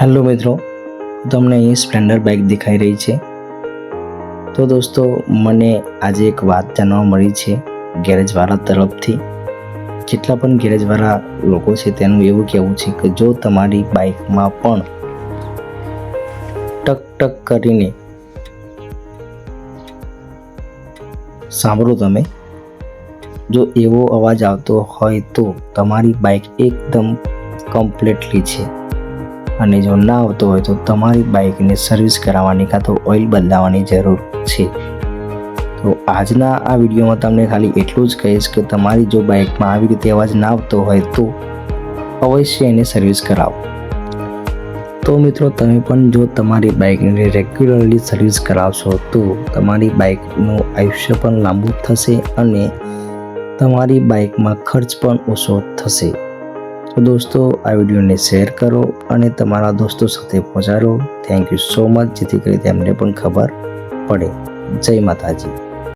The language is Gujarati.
હેલો મિત્રો, તમને અહીં સ્પ્લેન્ડર બાઇક દેખાઈ રહી છે. તો દોસ્તો, મને આજે એક વાત જાણવા મળી છે ગેરેજવાળા તરફથી. જેટલા પણ ગેરેજવાળા લોકો છે તેનું એવું કહેવું છે કે જો તમારી બાઇકમાં પણ ટક ટક કરીને સાંભળો તમે, જો એવો અવાજ આવતો હોય તો તમારી બાઇક એકદમ કમ્પ્લીટલી છે. અને જો ના આવતો હોય તો તમારી બાઇકને સર્વિસ કરાવવાની કાં તો ઓઇલ બદલાવવાની જરૂર છે. તો આજના આ વિડીયોમાં તમને ખાલી એટલું જ કહીશ કે તમારી જો બાઇકમાં આવી રીતે અવાજ ના આવતો હોય તો અવશ્ય એને સર્વિસ કરાવો. તો મિત્રો, તમે પણ જો તમારી બાઇકને રેગ્યુલરલી સર્વિસ કરાવશો તો તમારી બાઇકનું આયુષ્ય પણ લાંબુ થશે અને તમારી બાઇકમાં ખર્ચ પણ ઓછો થશે. તો દોસ્તો, આ વિડીયોને શેર કરો અને તમારા દોસ્તો સાથે પહોંચાડો. થેન્ક યુ સો મચ જેથી કરી તેમને પણ ખબર પડે. જય માતાજી.